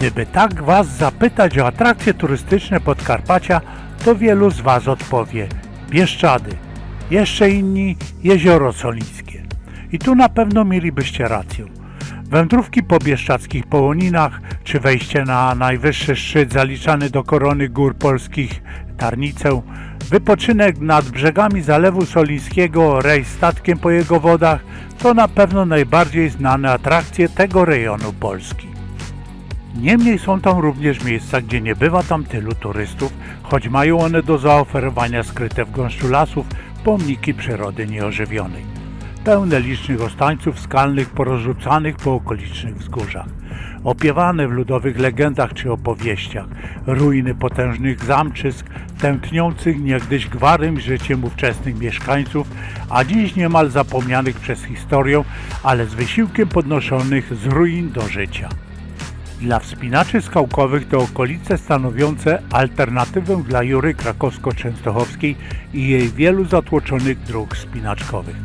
Gdyby tak Was zapytać o atrakcje turystyczne Podkarpacia, to wielu z Was odpowie Bieszczady, jeszcze inni Jezioro Solińskie. I tu na pewno mielibyście rację. Wędrówki po bieszczadzkich połoninach, czy wejście na najwyższy szczyt zaliczany do korony gór polskich Tarnicę, wypoczynek nad brzegami Zalewu Solińskiego, rejs statkiem po jego wodach, to na pewno najbardziej znane atrakcje tego rejonu Polski. Niemniej są tam również miejsca, gdzie nie bywa tam tylu turystów, choć mają one do zaoferowania skryte w gąszczu lasów pomniki przyrody nieożywionej. Pełne licznych ostańców skalnych porozrzucanych po okolicznych wzgórzach. Opiewane w ludowych legendach czy opowieściach, ruiny potężnych zamczysk, tętniących niegdyś gwarym życiem ówczesnych mieszkańców, a dziś niemal zapomnianych przez historię, ale z wysiłkiem podnoszonych z ruin do życia. Dla wspinaczy skałkowych to okolice stanowiące alternatywę dla Jury Krakowsko-Częstochowskiej i jej wielu zatłoczonych dróg wspinaczkowych.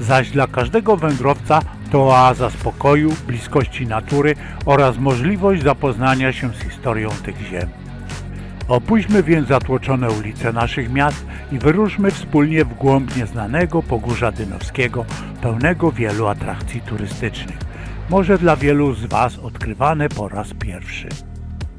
Zaś dla każdego wędrowca to oaza spokoju, bliskości natury oraz możliwość zapoznania się z historią tych ziem. Opuśćmy więc zatłoczone ulice naszych miast i wyruszmy wspólnie w głąb nieznanego Pogórza Dynowskiego, pełnego wielu atrakcji turystycznych. Może dla wielu z Was odkrywane po raz pierwszy.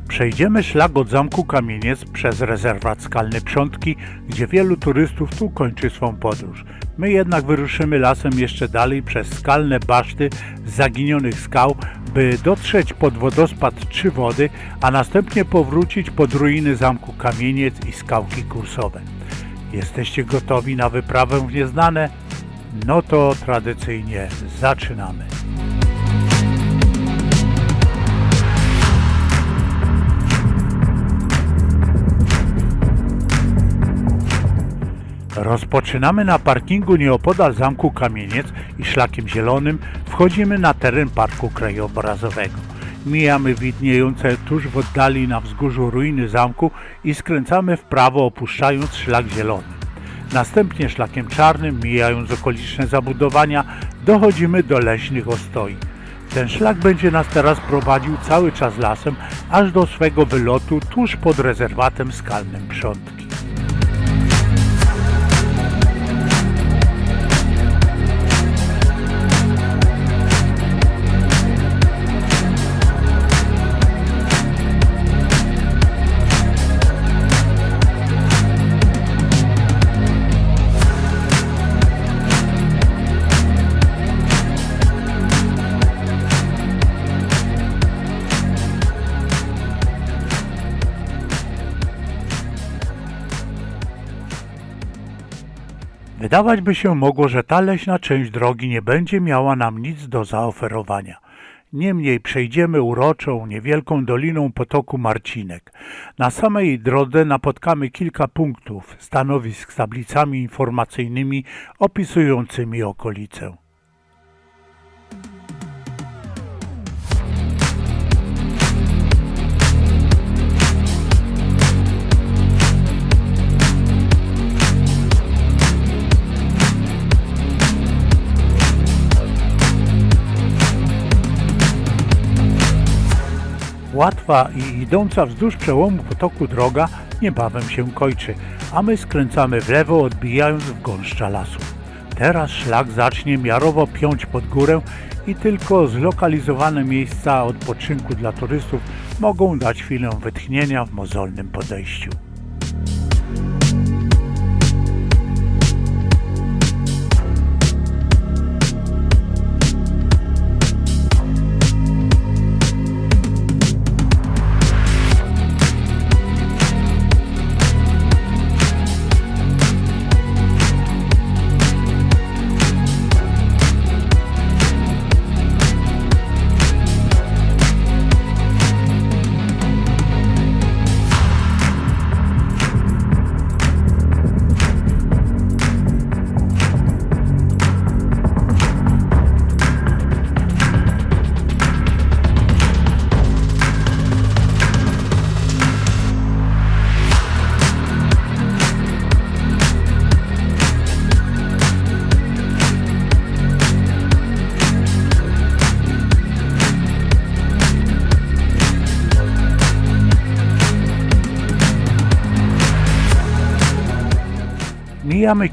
Przejdziemy szlak od Zamku Kamieniec przez rezerwat Skalny Przątki, gdzie wielu turystów tu kończy swą podróż. My jednak wyruszymy lasem jeszcze dalej przez skalne baszty zaginionych skał, by dotrzeć pod wodospad Trzy Wody, a następnie powrócić pod ruiny Zamku Kamieniec i skałki kursowe. Jesteście gotowi na wyprawę w nieznane? No to tradycyjnie zaczynamy. Rozpoczynamy na parkingu nieopodal Zamku Kamieniec i szlakiem zielonym wchodzimy na teren Parku Krajobrazowego. Mijamy widniejące tuż w oddali na wzgórzu ruiny zamku i skręcamy w prawo opuszczając szlak zielony. Następnie szlakiem czarnym, mijając okoliczne zabudowania, dochodzimy do leśnych ostoi. Ten szlak będzie nas teraz prowadził cały czas lasem, aż do swego wylotu tuż pod rezerwatem skalnym Przątki. Wydawać by się mogło, że ta leśna część drogi nie będzie miała nam nic do zaoferowania. Niemniej przejdziemy uroczą, niewielką doliną potoku Marcinek. Na samej drodze napotkamy kilka punktów, stanowisk z tablicami informacyjnymi opisującymi okolicę. Łatwa i idąca wzdłuż przełomu potoku droga niebawem się kończy, a my skręcamy w lewo, odbijając w gąszcza lasu. Teraz szlak zacznie miarowo piąć pod górę i tylko zlokalizowane miejsca odpoczynku dla turystów mogą dać chwilę wytchnienia w mozolnym podejściu.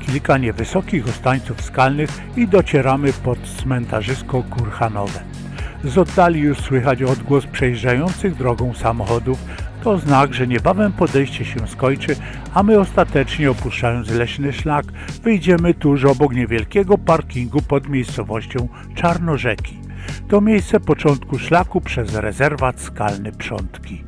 Mijamy kilka niewysokich ostańców skalnych i docieramy pod cmentarzysko Kurhanowe. Z oddali już słychać odgłos przejeżdżających drogą samochodów. To znak, że niebawem podejście się skończy, a my ostatecznie opuszczając leśny szlak wyjdziemy tuż obok niewielkiego parkingu pod miejscowością Czarnorzeki. To miejsce początku szlaku przez rezerwat skalny Przątki.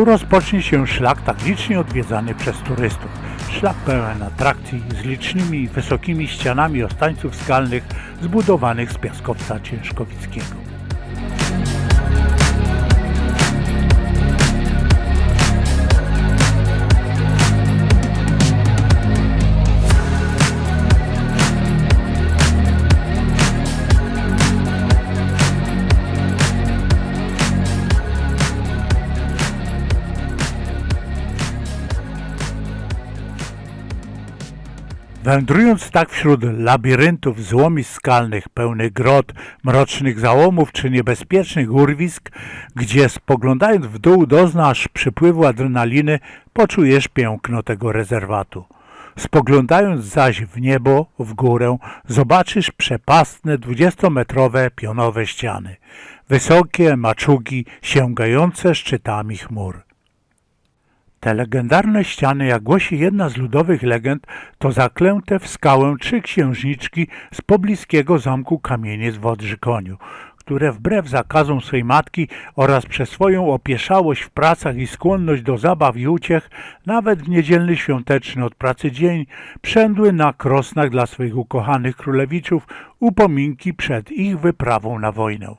Tu rozpocznie się szlak tak licznie odwiedzany przez turystów. Szlak pełen atrakcji z licznymi wysokimi ścianami ostańców skalnych zbudowanych z piaskowca ciężkowickiego. Wędrując tak wśród labiryntów złomisk skalnych, pełnych grot, mrocznych załomów czy niebezpiecznych urwisk, gdzie spoglądając w dół doznasz przypływu adrenaliny, poczujesz piękno tego rezerwatu. Spoglądając zaś w niebo, w górę, zobaczysz przepastne dwudziestometrowe pionowe ściany, wysokie maczugi sięgające szczytami chmur. Te legendarne ściany, jak głosi jedna z ludowych legend, to zaklęte w skałę trzy księżniczki z pobliskiego zamku Kamieniec w Odrzykoniu, które wbrew zakazom swej matki oraz przez swoją opieszałość w pracach i skłonność do zabaw i uciech, nawet w niedzielny świąteczny od pracy dzień, przędły na krosnach dla swych ukochanych królewiczów upominki przed ich wyprawą na wojnę.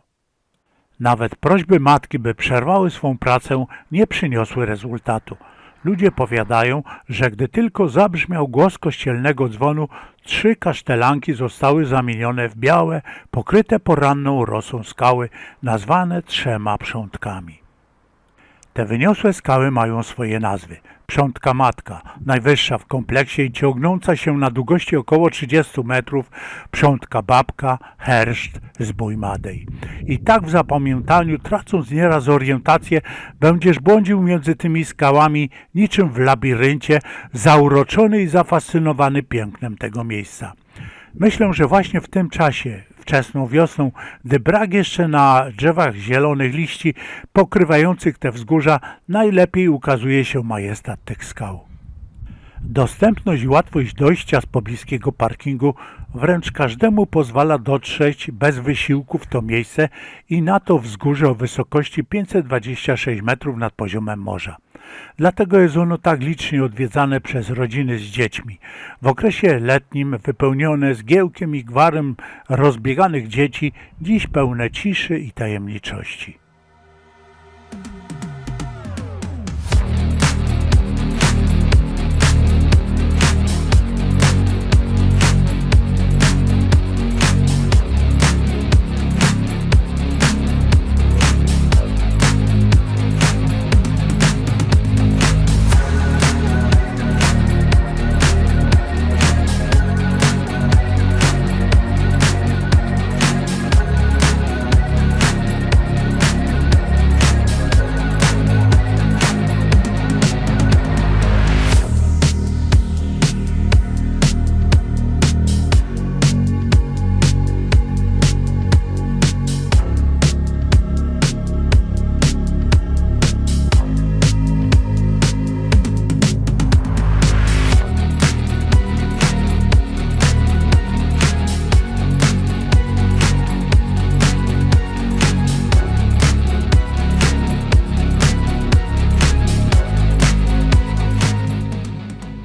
Nawet prośby matki, by przerwały swą pracę, nie przyniosły rezultatu. Ludzie powiadają, że gdy tylko zabrzmiał głos kościelnego dzwonu, trzy kasztelanki zostały zamienione w białe, pokryte poranną rosą skały, nazwane trzema przątkami. Te wyniosłe skały mają swoje nazwy. Przątka Matka, najwyższa w kompleksie i ciągnąca się na długości około 30 metrów, Przątka Babka, Herszt, Zbój Madej. I tak w zapamiętaniu, tracąc nieraz orientację, będziesz błądził między tymi skałami, niczym w labiryncie, zauroczony i zafascynowany pięknem tego miejsca. Myślę, że właśnie w tym czasie, wczesną wiosną, gdy brak jeszcze na drzewach zielonych liści pokrywających te wzgórza, najlepiej ukazuje się majestat tych skał. Dostępność i łatwość dojścia z pobliskiego parkingu wręcz każdemu pozwala dotrzeć bez wysiłku w to miejsce i na to wzgórze o wysokości 526 metrów nad poziomem morza. Dlatego jest ono tak licznie odwiedzane przez rodziny z dziećmi. W okresie letnim wypełnione zgiełkiem i gwarem rozbieganych dzieci, dziś pełne ciszy i tajemniczości.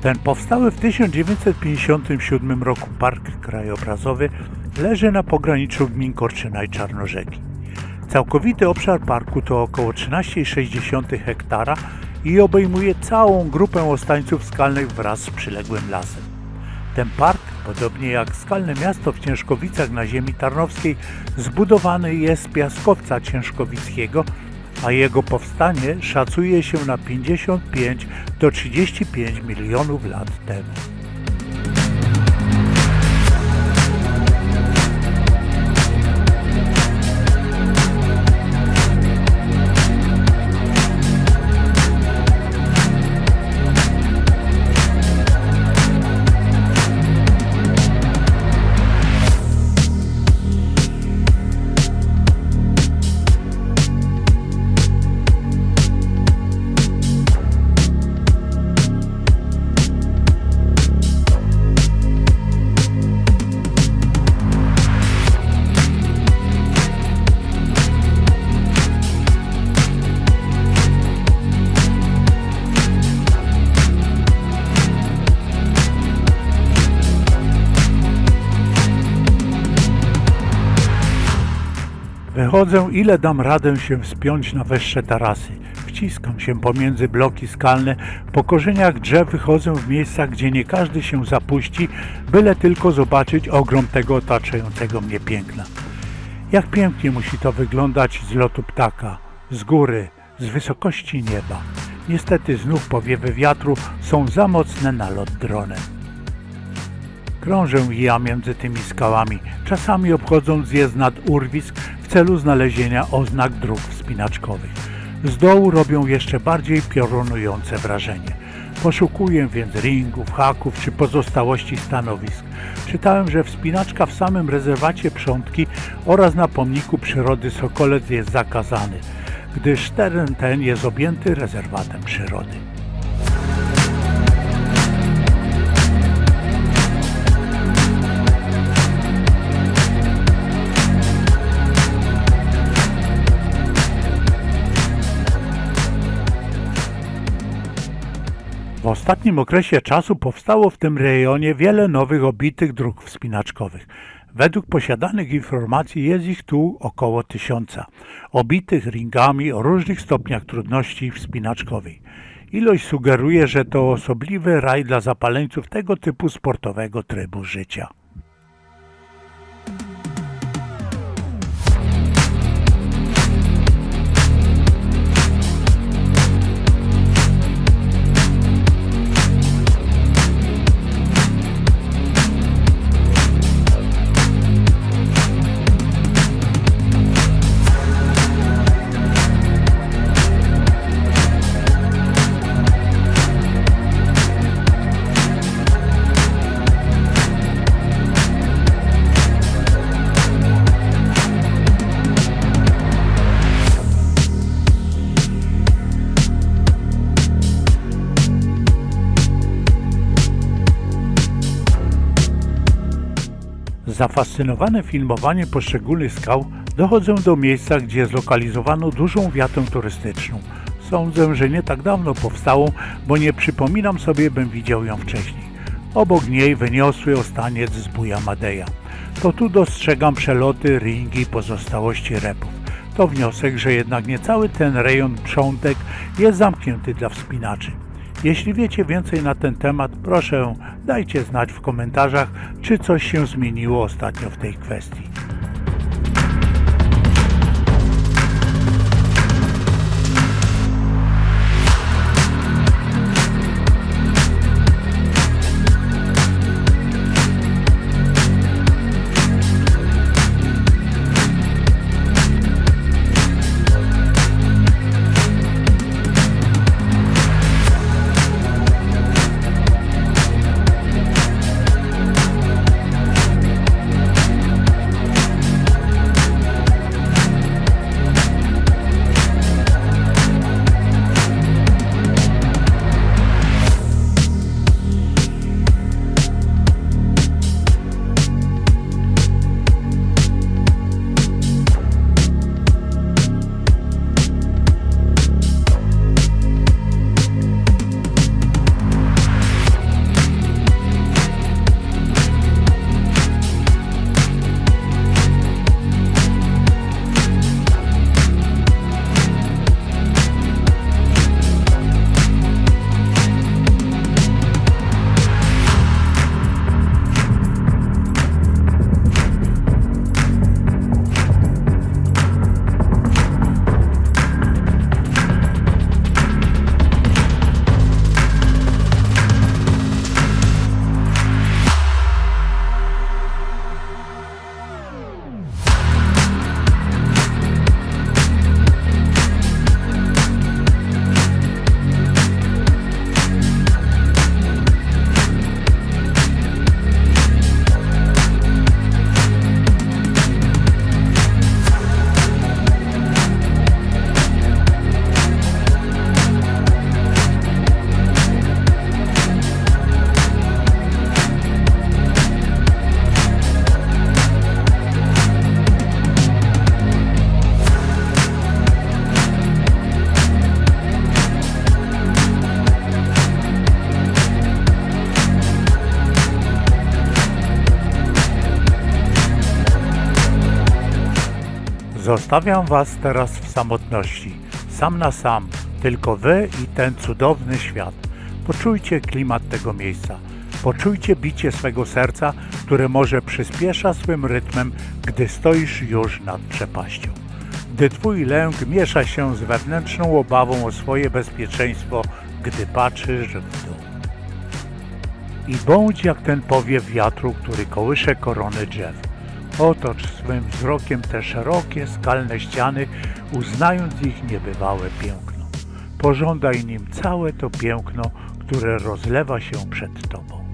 Ten powstały w 1957 roku park krajobrazowy leży na pograniczu gmin Korczyna i Czarnorzeki. Całkowity obszar parku to około 13,6 hektara i obejmuje całą grupę ostańców skalnych wraz z przyległym lasem. Ten park, podobnie jak skalne miasto w Ciężkowicach na ziemi tarnowskiej, zbudowany jest z piaskowca ciężkowickiego, a jego powstanie szacuje się na 55 do 35 milionów lat temu. Wychodzę, ile dam radę się wspiąć na wyższe tarasy. Wciskam się pomiędzy bloki skalne, po korzeniach drzew wychodzę w miejscach, gdzie nie każdy się zapuści, byle tylko zobaczyć ogrom tego otaczającego mnie piękna. Jak pięknie musi to wyglądać z lotu ptaka, z góry, z wysokości nieba. Niestety znów powiewy wiatru są za mocne na lot dronem. Krążę ja między tymi skałami, czasami obchodząc je z nad urwisk w celu znalezienia oznak dróg wspinaczkowych. Z dołu robią jeszcze bardziej piorunujące wrażenie. Poszukuję więc ringów, haków czy pozostałości stanowisk. Czytałem, że wspinaczka w samym rezerwacie Przątki oraz na pomniku przyrody Sokolec jest zakazany, gdyż teren ten jest objęty rezerwatem przyrody. W ostatnim okresie czasu powstało w tym rejonie wiele nowych obitych dróg wspinaczkowych. Według posiadanych informacji jest ich tu około tysiąca, obitych ringami o różnych stopniach trudności wspinaczkowej. Ilość sugeruje, że to osobliwy raj dla zapaleńców tego typu sportowego trybu życia. Zafascynowany filmowaniem poszczególnych skał dochodzę do miejsca, gdzie zlokalizowano dużą wiatę turystyczną. Sądzę, że nie tak dawno powstałą, bo nie przypominam sobie, bym widział ją wcześniej. Obok niej wyniosły ostaniec z buja Madeja. To tu dostrzegam przeloty, ringi i pozostałości repów. To wniosek, że jednak nie cały ten rejon przątek jest zamknięty dla wspinaczy. Jeśli wiecie więcej na ten temat, proszę dajcie znać w komentarzach, czy coś się zmieniło ostatnio w tej kwestii. Zostawiam Was teraz w samotności, sam na sam, tylko Wy i ten cudowny świat. Poczujcie klimat tego miejsca. Poczujcie bicie swego serca, które może przyspiesza swym rytmem, gdy stoisz już nad przepaścią. Gdy Twój lęk miesza się z wewnętrzną obawą o swoje bezpieczeństwo, gdy patrzysz w dół. I bądź jak ten powiew wiatru, który kołysze korony drzew. Otocz swym wzrokiem te szerokie, skalne ściany, uznając ich niebywałe piękno. Pożądaj nim całe to piękno, które rozlewa się przed Tobą.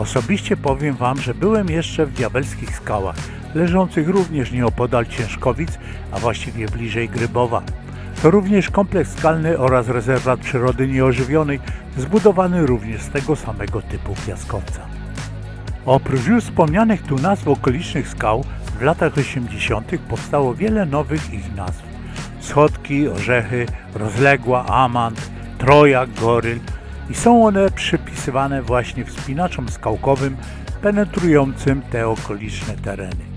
Osobiście powiem Wam, że byłem jeszcze w diabelskich skałach, leżących również nieopodal Ciężkowic, a właściwie bliżej Grybowa. To również kompleks skalny oraz rezerwat przyrody nieożywionej, zbudowany również z tego samego typu piaskowca. Oprócz już wspomnianych tu nazw okolicznych skał, w latach 80. powstało wiele nowych ich nazw. Schodki, Orzechy, Rozległa, Amant, Trojak, Goryl i są one przypisywane właśnie wspinaczom skałkowym penetrującym te okoliczne tereny.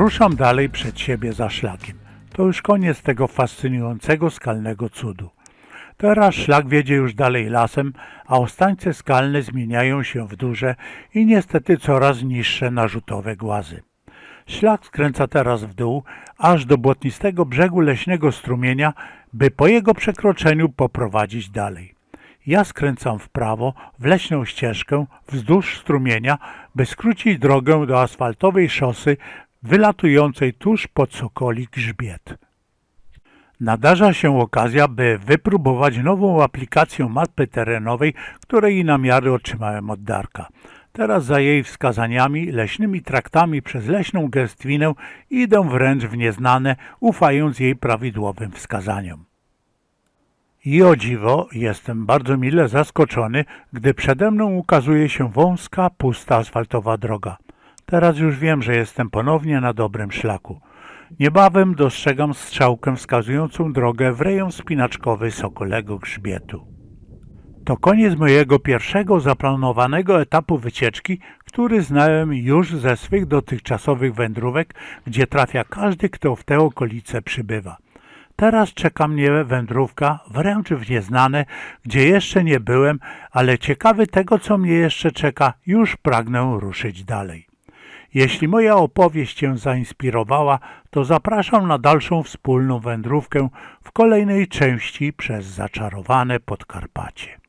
Ruszam dalej przed siebie za szlakiem. To już koniec tego fascynującego skalnego cudu. Teraz szlak wiedzie już dalej lasem, a ostańce skalne zmieniają się w duże i niestety coraz niższe narzutowe głazy. Szlak skręca teraz w dół, aż do błotnistego brzegu leśnego strumienia, by po jego przekroczeniu poprowadzić dalej. Ja skręcam w prawo, w leśną ścieżkę, wzdłuż strumienia, by skrócić drogę do asfaltowej szosy wylatującej tuż pod Sokoli Grzbiet. Nadarza się okazja, by wypróbować nową aplikację mapy terenowej, której namiary otrzymałem od Darka. Teraz za jej wskazaniami, leśnymi traktami przez leśną gęstwinę idę wręcz w nieznane, ufając jej prawidłowym wskazaniom. I o dziwo, jestem bardzo mile zaskoczony, gdy przede mną ukazuje się wąska, pusta asfaltowa droga. Teraz już wiem, że jestem ponownie na dobrym szlaku. Niebawem dostrzegam strzałkę wskazującą drogę w rejon spinaczkowy Sokolego Grzbietu. To koniec mojego pierwszego zaplanowanego etapu wycieczki, który znałem już ze swych dotychczasowych wędrówek, gdzie trafia każdy, kto w te okolice przybywa. Teraz czeka mnie wędrówka wręcz w nieznane, gdzie jeszcze nie byłem, ale ciekawy tego, co mnie jeszcze czeka, już pragnę ruszyć dalej. Jeśli moja opowieść Cię zainspirowała, to zapraszam na dalszą wspólną wędrówkę w kolejnej części przez zaczarowane Podkarpacie.